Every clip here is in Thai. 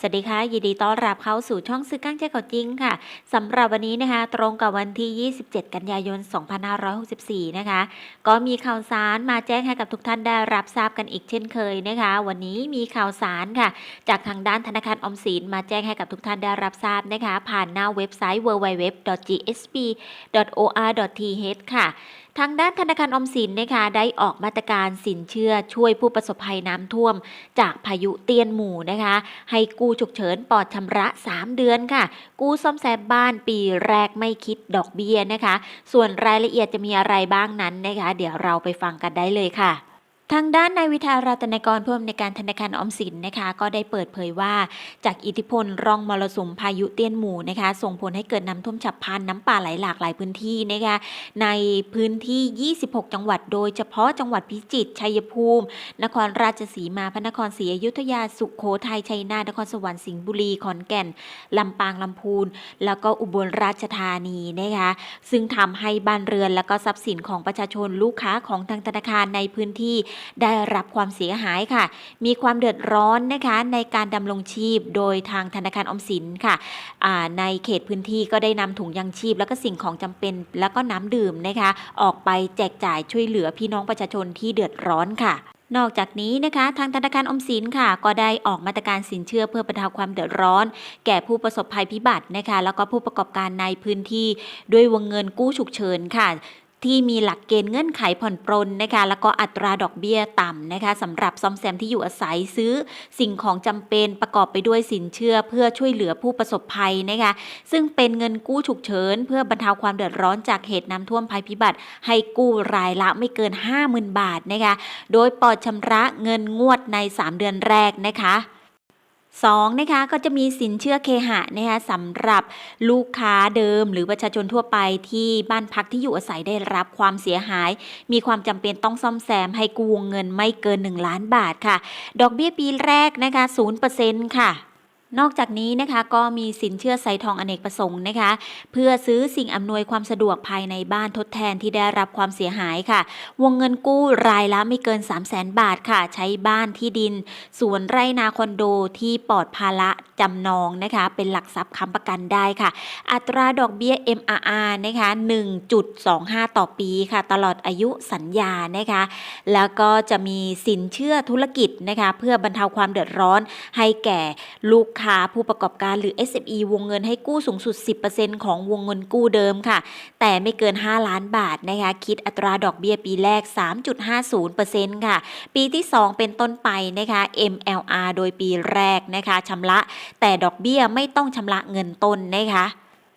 สวัสดีค่ะ ยินดีต้อนรับเข้าสู่ช่องซื้อก้างเจ๊เก่าจริงค่ะสำหรับวันนี้นะคะ ตรงกับวันที่ 27 กันยายน 2564 นะคะ ก็มีข่าวสารมาแจ้งให้กับทุกท่านได้รับทราบกันอีกเช่นเคยนะคะ วันนี้มีข่าวสารค่ะ จากทางด้านธนาคารออมสินมาแจ้งให้กับทุกท่านได้รับทราบนะคะ ผ่านหน้าเว็บไซต์ www.gsb.or.th ค่ะ ทางด้านธนาคารอมสินนะคะได้ออกมาตรการสินเชื่อช่วยผู้ประสบภัยน้ำท่วม จากพายุเตียนหมู่นะคะ ให้กู้ฉุกเฉินปลอดชำระ 3 เดือนค่ะ กู้ซ่อมแซมบ้านปีแรกไม่คิดดอกเบี้ยนะคะ ส่วนรายละเอียดจะมีอะไรบ้างนั้นนะคะ เดี๋ยวเราไปฟังกันได้เลยค่ะ ทางด้านนายวิทารัตนกรผู้อำนวยการธนาคารออมสินนะคะ ก็ได้เปิดเผยว่า จากอิทธิพลร่องมรสุมพายุเตี้ยนหมู่นะคะ ส่งผลให้เกิดน้ำท่วมฉับพลันน้ำป่าไหลหลากหลายพื้นที่นะคะในพื้นที่ 26 จังหวัด โดยเฉพาะจังหวัดพิจิตรชัยภูมิ นครราชสีมาพระนครศรีอยุธยาสุโขทัยชัยนาทนครสวรรค์สิงห์บุรีขอนแก่นลำปางลำพูน แล้วก็อุบลราชธานีนะคะซึ่งทำให้บ้านเรือนและก็ทรัพย์สินของประชาชนลูกค้าของทางธนาคารในพื้นที่ได้รับความเสียหายค่ะ มีความเดือดร้อนนะคะในการดำรงชีพโดยทางธนาคารอมสินค่ะในเขตพื้นที่ก็ได้นำถุงยังชีพ แล้วก็สิ่งของจำเป็น แล้วก็น้ำดื่มนะคะ ออกไปแจกจ่ายช่วยเหลือพี่น้องประชาชนที่เดือดร้อนค่ะนอกจากนี้นะคะ ทางธนาคารอมสินค่ะ ก็ได้ออกมาตรการสินเชื่อเพื่อบรรเทาความเดือดร้อน แก่ผู้ประสบภัยพิบัตินะคะ แล้วก็ผู้ประกอบการในพื้นที่ด้วยวงเงินกู้ฉุกเฉินค่ะ ที่มีหลักเกณฑ์เงื่อนไขผ่อนปรนนะคะแล้วก็อัตราดอกเบี้ยต่ำนะคะสำหรับซ่อมแซมที่อยู่อาศัยซื้อ สิ่งของจำเป็นประกอบไปด้วยสินเชื่อ เพื่อช่วยเหลือผู้ประสบภัยนะคะซึ่งเป็นเงินกู้ฉุกเฉิน เพื่อบรรเทาความเดือดร้อนจากเหตุน้ำท่วมภัยพิบัติ ให้กู้รายละไม่เกิน 50,000 บาทนะคะโดยปลอดชำระเงินงวดใน 3 เดือนแรกนะคะ 2นะคะก็จะมีสินเชื่อเคหะนะคะสำหรับลูกค้าเดิม หรือประชาชนทั่วไปที่บ้านพักที่อยู่อาศัยได้รับความเสียหาย มีความจำเป็นต้องซ่อมแซมให้กู้วงเงินไม่เกิน 1 ล้านบาทค่ะ ดอกเบี้ยปีแรกนะคะ0%ค่ะ นอกจากนี้นะคะก็มีสินเชื่อไซทองอเนกประสงค์นะคะ เพื่อซื้อสิ่งอำนวยความสะดวกภายในบ้านทดแทนที่ได้รับความเสียหายค่ะ วงเงินกู้รายละไม่เกิน 3 0 0แสนบาทค่ะ ใช้บ้านที่ดิน สวนไร่นาคอนโดที่ปลอดภาระจำนองนะคะ เป็นหลักทรัพย์ค้ำประกันได้ค่ะ อัตราดอกเบี้ย MRR นะคะ 1.25 ต่อปีค่ะ ตลอดอายุสัญญานะคะ แล้วก็จะมีสินเชื่อธุรกิจนะคะ เพื่อบรรเทาความเดือดร้อนให้แก่ลูกค้าผู้ประกอบการหรือ SME วงเงินให้กู้สูงสุด 10%ของวงเงินกู้เดิมค่ะ แต่ไม่เกิน 5 ล้านบาทนะคะคิดอัตราดอกเบี้ยปีแรก 3.50%ค่ะ ปีที่ 2 เป็นต้นไปนะคะ MLR โดยปีแรกนะคะชำระ แต่ดอกเบี้ยไม่ต้องชำระเงินต้นนะคะ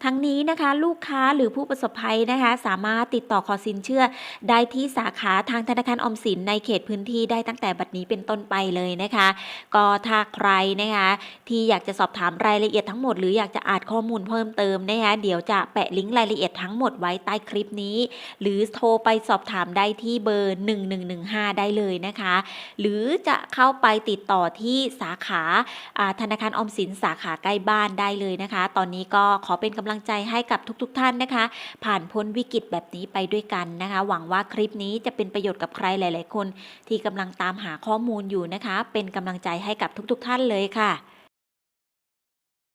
ทั้งนี้นะคะลูกค้าหรือผู้ประสบภัยนะคะสามารถติดต่อขอสินเชื่อ ได้ที่สาขาทางธนาคารออมสินในเขตพื้นที่ได้ตั้งแต่บัดนี้เป็นต้นไปเลยนะคะ ก็ถ้าใครนะคะที่อยากจะสอบถามรายละเอียดทั้งหมด หรืออยากจะอ่านข้อมูลเพิ่มเติมนะคะเดี๋ยวจะแปะลิงก์รายละเอียดทั้งหมดไว้ใต้คลิปนี้ หรือโทรไปสอบถามได้ที่เบอร์ 1115 ได้เลยนะคะ หรือจะเข้าไปติดต่อที่สาขาธนาคารออมสินสาขาใกล้บ้านได้เลยนะคะ ตอนนี้ก็ขอเป็นกำลังลังใจให้กับทุกๆทท่านนะคะ ผ่านพ้นวิกฤตแบบนี้ไปด้วยกันนะคะ หวังว่าคลิปนี้จะเป็นประโยชน์กับใครหลาย ๆ คน ที่กำลังตามหาข้อมูลอยู่นะคะ เป็นกำลังใจให้กับทุกๆท่านเลยค่ะ